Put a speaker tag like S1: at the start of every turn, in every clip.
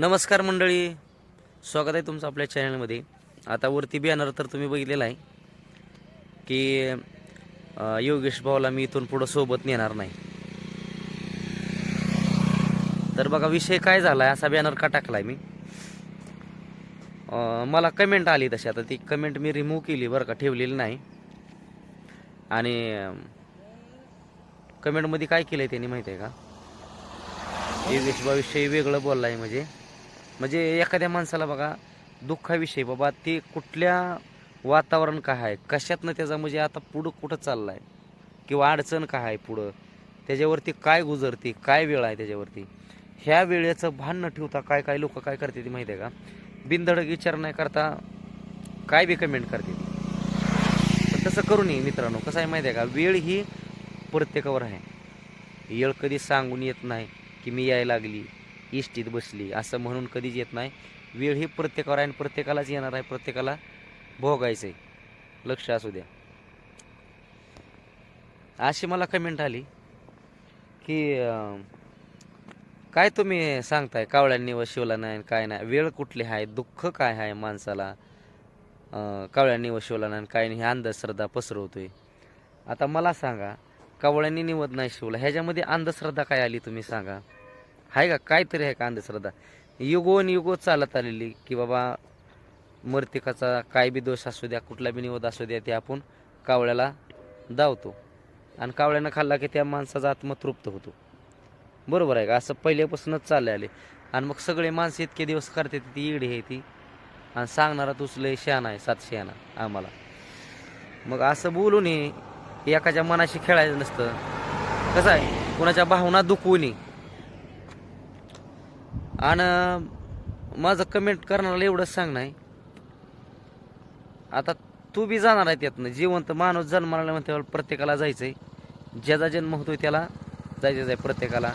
S1: नमस्कार मंडळी. स्वागत आहे तुमचं आपल्या चॅनलमध्ये आता वरती बॅनर तर तुम्ही बघितलेला आहे की योगेश भाऊला मी इथून पुढं सोबत नेणार नाही. तर बघा विषय काय झाला आहे असा बॅनर का टाकलाय मी? मला कमेंट आली तशी. आता ती कमेंट मी रिमूव्ह केली बरं का ठेवलेली नाही. आणि कमेंटमध्ये काय केलं आहे त्यांनी माहिती आहे का? योगेश भाऊविषयी वेगळं बोललं आहे म्हणजे. म्हणजे एखाद्या माणसाला बघा दुःखाविषयी बाबा ते कुठल्या वातावरण काय आहे कशातनं त्याचा म्हणजे आता पुढं कुठं चाललं आहे किंवा अडचण काय आहे पुढं त्याच्यावरती काय गुजरते काय वेळ आहे त्याच्यावरती ह्या वेळेचं भान न ठेवता काय काय लोक काय करते ती माहिती आहे का? बिनधडक विचार नाही करता काय बी कमेंट करते ती पण तसं करू नये मित्रांनो कसं आहे माहिती आहे का? वेळ ही प्रत्येकावर आहे. वेळ कधी सांगून येत नाही की मी यायला लागली. इष्टीत बसली. असं म्हणून कधीच येत नाही. वेळ ही प्रत्येकावर आहे आणि प्रत्येकालाच येणार आहे. प्रत्येकाला भोगायचं आहे लक्ष असू द्या. अशी मला कमेंट आली की काय तुम्ही सांगताय? कावळ्यांनी व शिवला नाही काय नाही? वेळ कुठली आहे? दुःख काय आहे माणसाला? कावळ्यांनी व शिवला नाही काय नाही? हे अंधश्रद्धा पसरवतोय. आता मला सांगा कावळ्यांनी निवत नाही शिवला. ह्याच्यामध्ये अंधश्रद्धा काय आली तुम्ही सांगा. आहे का? काहीतरी आहे का अंधश्रद्धा? युगोन युगो चालत आलेली की बाबा मर्तिकाचा काय बी दोष असू द्या कुठला बी निवड असू द्या ते आपण कावळ्याला दावतो. आणि कावळ्यानं खाल्ला की त्या माणसाचा आत्म तृप्त होतो. बरोबर आहे का? असं पहिल्यापासूनच चालले आले. आणि मग सगळे माणसं इतके दिवस करते ती इडी आहे ती. आणि सांगणारा तूच लय शहाणा आहे सात शहाणा आम्हाला. मग असं बोलू नये एकाच्या मनाशी खेळायचं नसतं. कसं आहे? कुणाच्या भावना दुखवू नये. आणि माझं कमेंट करणारा एवढंच सांगणं आहे आता तू बी जाणार आहे त्यातनं. जिवंत माणूस जन्माला म्हणते प्रत्येकाला जायचं आहे ज्याचा जन्म होतोय त्याला जायचंच आहे प्रत्येकाला.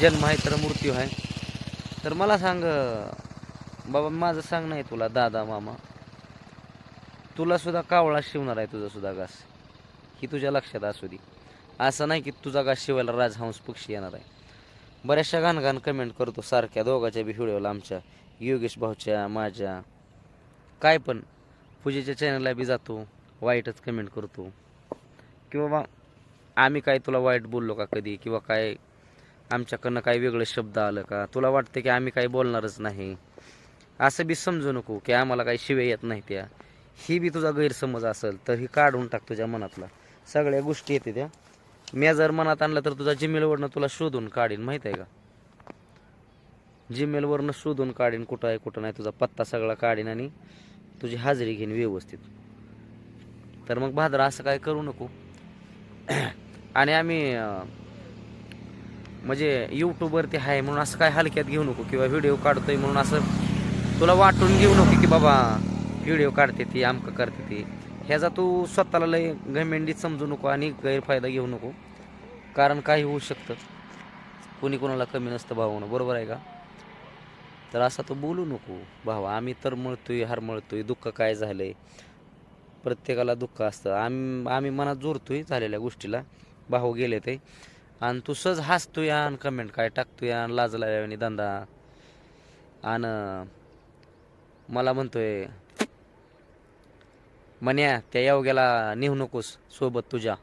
S1: जन्म आहे तर मृत्यू आहे. तर मला सांग बाबा माझं सांगणं आहे तुला दादा मामा. तुलासुद्धा कावळा शिवणार आहे तुझासुद्धा घास. ही तुझ्या लक्षात असू दे. असं नाही की तुझा घास शिवायला राजहंस पक्षी येणार आहे. बऱ्याचशा घाण कमेंट करतो सारख्या दोघाच्या बी व्हिडिओला आमच्या योगेश भाऊच्या माझ्या. काय पण पूजेच्या चॅनलला बी जातो वाईटच कमेंट करतो. की बाबा आम्ही काय तुला वाईट बोललो का कधी? किंवा काय आमच्याकडनं काय वेगळं शब्द आलं का? तुला वाटतं की आम्ही काही बोलणारच नाही. असं बी समजू नको की आम्हाला काही शिवे येत नाही त्या. ही बी तुझा गैरसमज असेल तर ही काढून टाक तुझ्या मनातला. सगळ्या गोष्टी येते त्या. मी जर मनात आणलं तर तुझा जिमेलवरनं तुला शोधून काढीन माहीत आहे का जिमेलवरनं शोधून काढीन कुठं आहे कुठं नाही तुझा पत्ता सगळा काढीन आणि तुझी हाजरी घेईन व्यवस्थित. तर मग भाद्रा असं काय करू नको. आणि आम्ही म्हणजे यूट्यूबवरती आहे म्हणून असं काय हलक्यात घेऊ नको किंवा व्हिडिओ काढतोय म्हणून असं तुला वाटून घेऊ नको की बाबा व्हिडिओ काढते ती आमकं करते ती. ह्याचा तू स्वतःला लय घमेंडीत समजू नको आणि गैरफायदा घेऊ नको. कारण काही होऊ शकतं. कोणी कोणाला कमी नसतं भावानं बरोबर आहे का? तर असा तो बोलू नको. भावा आम्ही तर मळतोय हार मळतोय दुःख काय झालंय? प्रत्येकाला दुःख असतं. आम्ही आम्ही मनात जोरतोय झालेल्या गोष्टीला. भाऊ गेले ते. आणि तू सहज हसतोय आणि कमेंट काय टाकतोय आणि लाजला धंदा. आणि मला म्हणतोय म्हण्या त्या योग्याला नेऊ नकोस सोबत तुझ्या.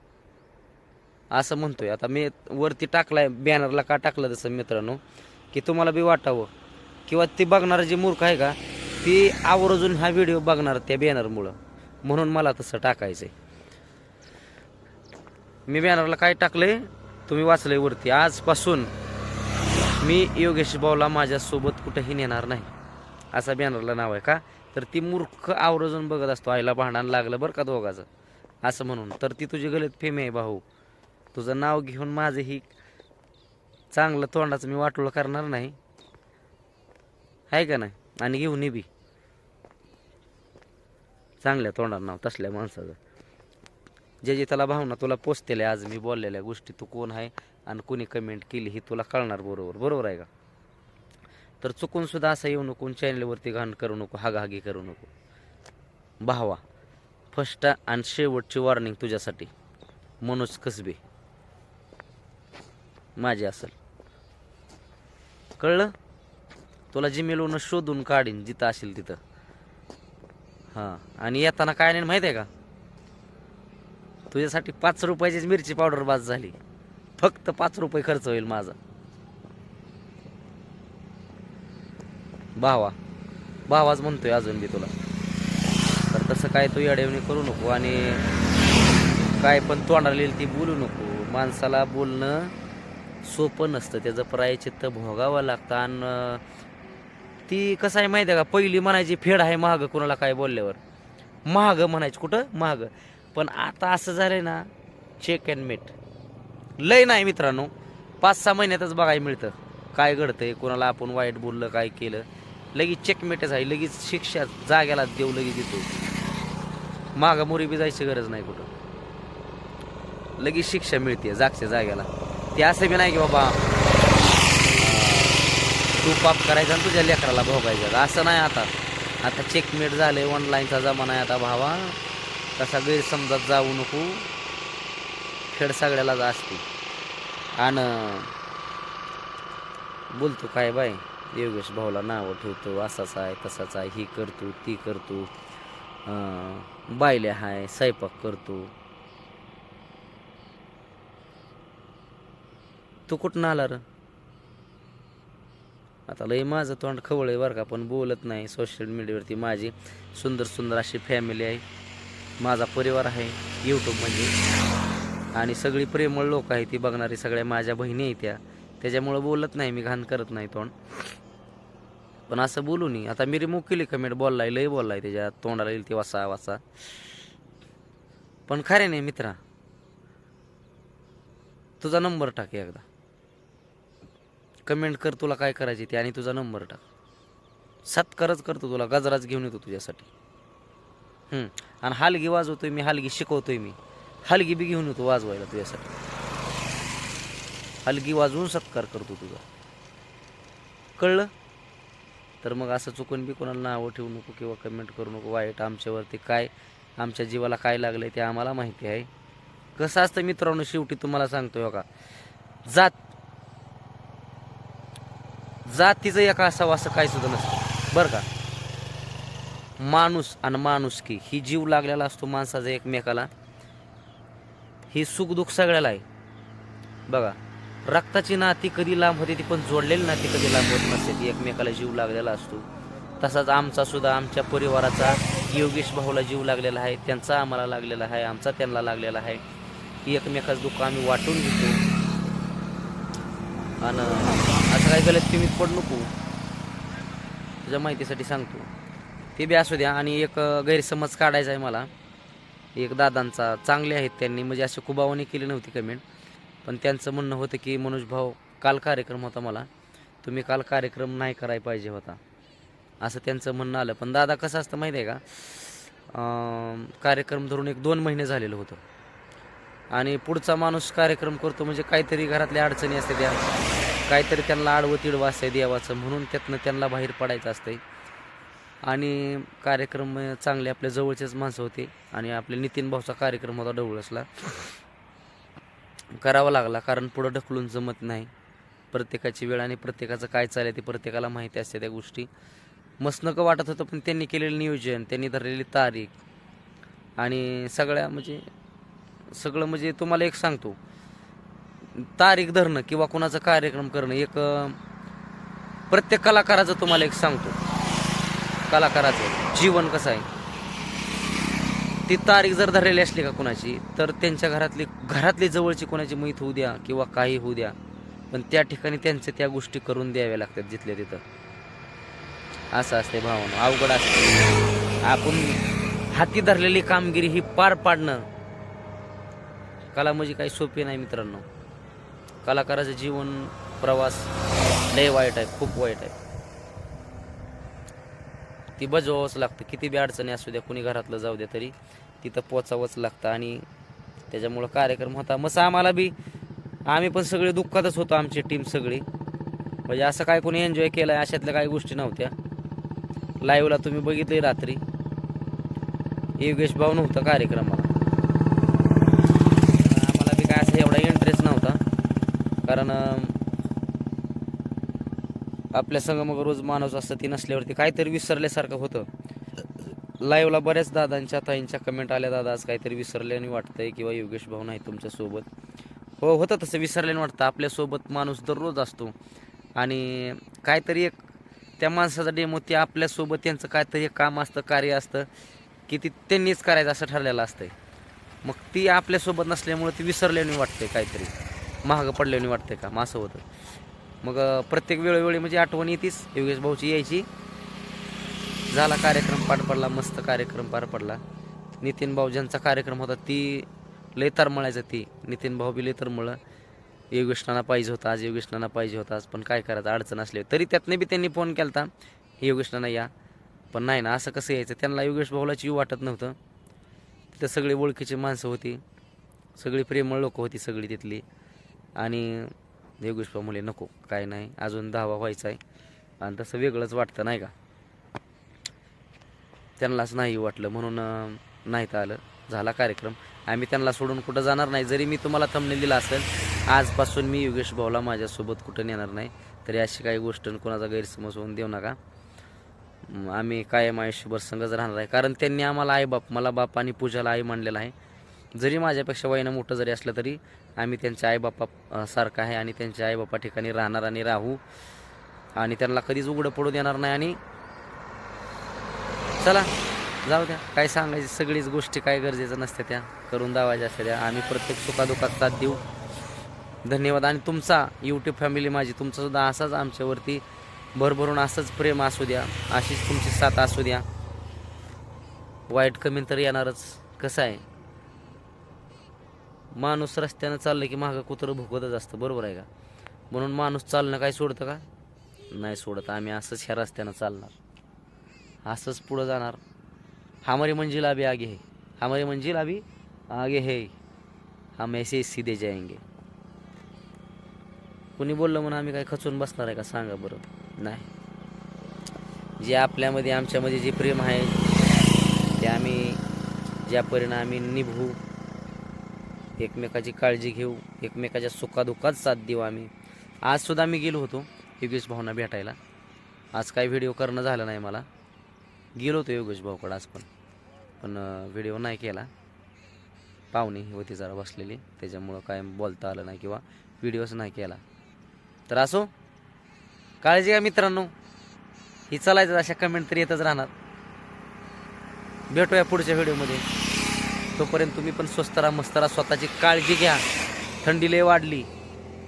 S1: असं म्हणतोय. आता मी वरती टाकलाय बॅनरला का टाकलं तसं मित्रांनो? की तुम्हाला बी वाटावं. किंवा ती बघणारं जी मूर्ख आहे का ती आवर्जून हा व्हिडिओ बघणार त्या बॅनरमुळं म्हणून मला तसं टाकायचं आहे मी बॅनरला काय टाकलंय? तुम्ही वाचलंय वरती. आजपासून मी योगेश भाऊला माझ्यासोबत कुठेही नेणार नाही. असा बॅनरला नाव आहे का? तर ती मूर्ख आवर्जून बघत असतो आईला भांडण लागलं बरं का दोघाचं? असं म्हणून. तर ती तुझी गलत फेमी आहे भाऊ. तुझं नाव घेऊन माझं ही चांगलं तोंडाचं मी वाटोळं करणार नाही. आहे का नाही? आणि घेऊन बी. चांगल्या तोंडात नाव तसल्या माणसाचं. जे जे त्याला भावना तुला पोचतेल्या आज मी बोललेल्या गोष्टी तू कोण आहे आणि कोणी कमेंट केली ही तुला कळणार बरोबर. बरोबर आहे का? तर चुकून सुद्धा असं येऊ नको चॅनलवरती घाण करू नको हागाहागी करू नको. भावा फर्स्ट आणि शेवटची वॉर्निंग तुझ्यासाठी. मनोज कसबे. माझी असेल. कळलं? तुला जिमेलवरून शोधून काढीन जिथं असेल तिथं. हां आणि येताना काय नाही माहिती आहे का? तुझ्यासाठी पाच रुपयाचीच मिरची पावडर बाद झाली. फक्त पाच रुपये खर्च होईल माझा. भावा. भावाच म्हणतोय अजून बी तुला. तर तसं काय तू येडेवणी करू नको आणि काय पण तोंडाला येईल ती बोलू नको. माणसाला बोलणं सोपं नसतं. त्याचं प्रायचित्त भोगावं लागतं आणि ती कसं आहे माहिती आहे का? पहिली म्हणायची फेड आहे महाग कुणाला काय बोलल्यावर. महाग म्हणायची. कुठं? महाग पण आता असं झालंय ना चेक अँड मीट लय नाही मित्रांनो. पाच सहा महिन्यातच बघायला मिळतं. काय घडतंय? कोणाला आपण वाईट बोललं काय केलं? लगेच चेकमेटच आहे लगेच शिक्षा जाग्याला देऊ लगेच देतो. मागा मोरी बी जायची गरज नाही कुठं. लगेच शिक्षा मिळते जागच्या जाग्याला. ते असं बी नाही की बाबा तू पाप करायचा आणि तुझ्या लेकराला भोगायचं. असं नाही आता. आता चेकमेट झालंय ऑनलाईनचा जमाना आहे आता भावा. तसा गैरसमजात जाऊ नको. खेळ सगळ्यालाच असते. आणि बोलतो काय बाय योगेश भाऊला नावं ठेवतो असाच आहे तसाच आहे ही करतो ती करतो बायल्या हाय स्वयंपाक करतो. तू कुठं आला र? आता लय माझं तोंड खवळ आहे बरं का पण बोलत नाही. सोशल मीडियावरती माझी सुंदर सुंदर अशी फॅमिली आहे. माझा परिवार आहे यूट्यूब म्हणजे आणि सगळी प्रेमळ लोक आहे ती बघणारी सगळ्या माझ्या बहिणी आहेत त्या. त्याच्यामुळं बोलत नाही मी घाण करत नाही तोंड. पण असं बोलू नये. आता मी रिमूव्ह केली कमेंट बोललाय लय बोललाय त्याच्या तोंडाला येईल ते वासा वासा. पण खरे नाही मित्रा. तुझा नंबर टाक एकदा. कमेंट कर तुला काय करायची ते आणि तुझा नंबर टाक. सत्कारच करतो तुला गजराच घेऊन येतो तुझ्यासाठी. आणि हालगी वाजवतोय मी हालगी शिकवतोय मी. हलगी बी घेऊन येतो वाजवायला तुझ्यासाठी. हलगी वाजवून सत्कार करतो तुझा. कळलं? तर मग असं चुकून बी कोणाला नावं ठेवू नको किंवा कमेंट करू नको. वाईट आमच्यावरती काय आमच्या जीवाला काय लागलं आहे ते आम्हाला माहिती आहे. कसं असतं मित्रांनो शेवटी तुम्हाला सांगतोय का जात जातीचं एका असावं असं काय सुद्धा नसतं. बरं का? माणूस आणि माणुसकी ही जीव लागलेला असतो माणसाचा एकमेकाला. ही सुखदुःख सगळ्याला आहे. बघा. रक्ताची नाती कधी लांब होते ती पण जोडलेली नाती कधी लांब होत नसते. ती एकमेकाला जीव लागलेला असतो. तसाच आमचा सुद्धा आमच्या परिवाराचा योगेश भाऊला जीव लागलेला आहे. त्यांचा आम्हाला लागलेला आहे. आमचा त्यांना लागलेला आहे. की एकमेकाचं दुःख आम्ही वाटून घेतो. आणि असं काही गलत तुम्ही पड नको. तुझ्या माहितीसाठी सांगतो. ते बी असू द्या. आणि एक गैरसमज काढायचा आहे मला. एक दादांचा. चांगले आहेत त्यांनी. म्हणजे असे कुबावणी केली नव्हती कमेंट. पण त्यांचं म्हणणं होतं की मनोज भाऊ काल कार्यक्रम होता मला. तुम्ही काल कार्यक्रम नाही करायला पाहिजे होता. असं त्यांचं म्हणणं आलं. पण दादा कसं असतं माहिती आहे का कार्यक्रम धरून एक दोन महिने झालेलं होतं. आणि पुढचा माणूस कार्यक्रम करतो म्हणजे काहीतरी घरातल्या अडचणी असते त्या. काहीतरी त्यांना आडवं तिडवं असते देवाचं म्हणून त्यातनं त्यांना बाहेर पडायचं असतंय. आणि कार्यक्रम चांगले आपल्या जवळचेच माणसं होते. आणि आपले नितीन भाऊचा कार्यक्रम होता डवळसला करावा लागला कारण पुढं ढकलून जमत नाही. प्रत्येकाची वेळ आणि प्रत्येकाचं काय चाललं ते प्रत्येकाला माहिती असते त्या गोष्टी. मस्त वाटत होतं पण त्यांनी केलेलं नियोजन त्यांनी धरलेली तारीख आणि सगळ्या म्हणजे सगळं म्हणजे तुम्हाला एक सांगतो. तारीख धरणं किंवा कोणाचा कार्यक्रम करणं एक प्रत्येक कलाकाराचं तुम्हाला एक सांगतो. कलाकाराचं जीवन कसं आहे? ती तारीख जर धरलेली असली का कुणाची तर त्यांच्या घरातली घरातली जवळची कोणाची मैत होऊ द्या किंवा काही होऊ द्या. पण त्या ठिकाणी त्यांच्या त्या गोष्टी करून द्याव्या लागतात जिथल्या तिथं. असं असते भावना. अवघड असते आपण हाती धरलेली कामगिरी ही पार पाडणं. कला म्हणजे काही सोपी नाही मित्रांनो. कलाकाराचं जीवन प्रवास लय वाईट आहे खूप वाईट आहे. ती बजवावंच लागतं. किती बी अडचणी असू द्या कुणी घरातलं जाऊ द्या तरी तिथं पोचावंच लागतं. आणि त्याच्यामुळं कार्यक्रम होता. मग आम्हाला बी आम्ही पण सगळे दुःखातच होतो आमची टीम सगळी. म्हणजे असं काय कोणी एन्जॉय केलं आहे अशातल्या काही गोष्टी नव्हत्या. लाईव्हला तुम्ही बघितली रात्री. योगेश भाऊ नव्हता कार्यक्रमाला. आम्हाला बी काय असं एवढा इंटरेस्ट नव्हता. कारण आपल्या संगमग रोज माणूस असतं ती नसल्यावरती काहीतरी विसरल्यासारखं होतं. लाईव्हला बऱ्याच दादांच्या ताईंच्या कमेंट आल्या दादा आज काहीतरी विसरल्याने वाटतंय किंवा योगेश भाऊ नाही तुमच्यासोबत हो होतं तसं विसरल्याने वाटतं. आपल्यासोबत माणूस दररोज असतो. आणि काहीतरी एक त्या माणसाचा डेमो ते आपल्यासोबत त्यांचं काहीतरी एक काम असतं कार्य असतं की ती त्यांनीच करायचं असं ठरलेलं असतंय. मग ती आपल्यासोबत नसल्यामुळे ती विसरल्याने वाटते काहीतरी. महाग पडल्याने वाटते का मग असं होतं. मग प्रत्येक वेळोवेळी म्हणजे आठवण येतीच. योगेश भाऊची यायची. झाला कार्यक्रम पार पडला मस्त कार्यक्रम पार पडला. नितीन भाऊ ज्यांचा कार्यक्रम होता ती लय तरमळायचं ती. नितीन भाऊ बी लय तरमळ. योगेशनाना पाहिजे होता आज योगेशनाना पाहिजे होता आज पण काय करायचं अडचण असली. तरी त्यातनं बी त्यांनी फोन केला होता योगेशनाना या. पण नाही ना असं कसं यायचं? त्यांना योगेश भाऊलाच वाटत नव्हतं. तिथं सगळी ओळखीची माणसं होती. सगळी प्रेमळ लोक होती सगळी तिथली. आणि योगेश मुले नको काय नाही. अजून दहावा व्हायचा आहे आणि तसं वेगळंच वाटतं नाही का? त्यांनाच नाही वाटलं म्हणून नाही तर आलं. झाला कार्यक्रम. आम्ही त्यांना सोडून कुठं जाणार नाही. जरी मी तुम्हाला थंबनेल दिला असेल आजपासून मी योगेश भाऊला माझ्यासोबत कुठं नेणार नाही. तरी अशी काही गोष्ट कोणाचा गैरसमज होऊन देऊ नका. आम्ही कायम आयुष्यभर संघच राहणार आहे. कारण त्यांनी आम्हाला आई बाप मला बाप आणि पूजाला आई मानलेला आहे. जरी माझ्यापेक्षा वयनं मोठं जरी असलं तरी आम्ही त्यांच्या आईबापा सारखं आहे आणि त्यांच्या आईबापा ठिकाणी राहणार आणि राहू. आणि त्यांना कधीच उघडं पडू देणार नाही आणि चला जाऊ द्या. काय सांगायची सगळीच गोष्टी काय गरजेचं नसते त्या. करून दावायच्या असत्या त्या. आम्ही प्रत्येक सुखादुखात साथ देऊ. धन्यवाद. आणि तुमचा यूट्यूब फॅमिली माझी तुमचासुद्धा असाच आमच्यावरती भरभरून असंच प्रेम असू द्या. अशीच तुमची साथ असू द्या. वाईट कमी तर येणारच. कसं आहे? माणूस रस्त्यानं चाललं की मागं कुत्रं भुकतच असतं. बरोबर आहे का? म्हणून माणूस चालणं काय सोडतं का? नाही सोडत. आम्ही असंच ह्या रस्त्यानं चालणार. असंच पुढं जाणार. हमारी मंजिल अभी आगे है. हमारी मंजिल अभी आगे है. हम ऐसे सीधे जाएंगे. कुणी बोललं म्हणून आम्ही काय खचून बसणार आहे का? सांगा बरं. नाही. जे आपल्यामध्ये आमच्यामध्ये जे प्रेम आहे ते आम्ही ज्या परिणामी निभू एकमेकाची काळजी घेऊ एकमेकाच्या सुखादुखात साथ देऊ आम्ही. आजसुद्धा आम्ही मी गेलो होतो योगेश भाऊंना भेटायला. आज काही व्हिडिओ करणं झालं नाही मला. गेलो होतो योगेश भाऊकडं आज पण. पण व्हिडिओ नाही केला. पाहुणे होती जरा बसलेली. त्याच्यामुळं काय बोलता आलं नाही किंवा व्हिडिओच नाही केला. तर असो काळजी घ्या मित्रांनो. ही चालायचं अशा कमेंट तरी येतच राहणार. भेटूया पुढच्या व्हिडिओमध्ये तोपर्यंत तुम्ही पण स्वस्त राहा मस्त राहा. स्वतःची काळजी घ्या. थंडी लय वाढली.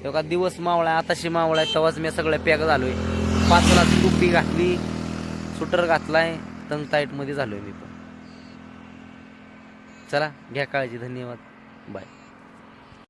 S1: एवढा दिवस मावळा आताशी मावळा आहे. तेव्हाच मी सगळं पॅक आहे पाचला टोपी घातली सुटर घातलाय तंग टाईटमध्ये झालो आहे मी पण. चला घ्या काळजी धन्यवाद. बाय.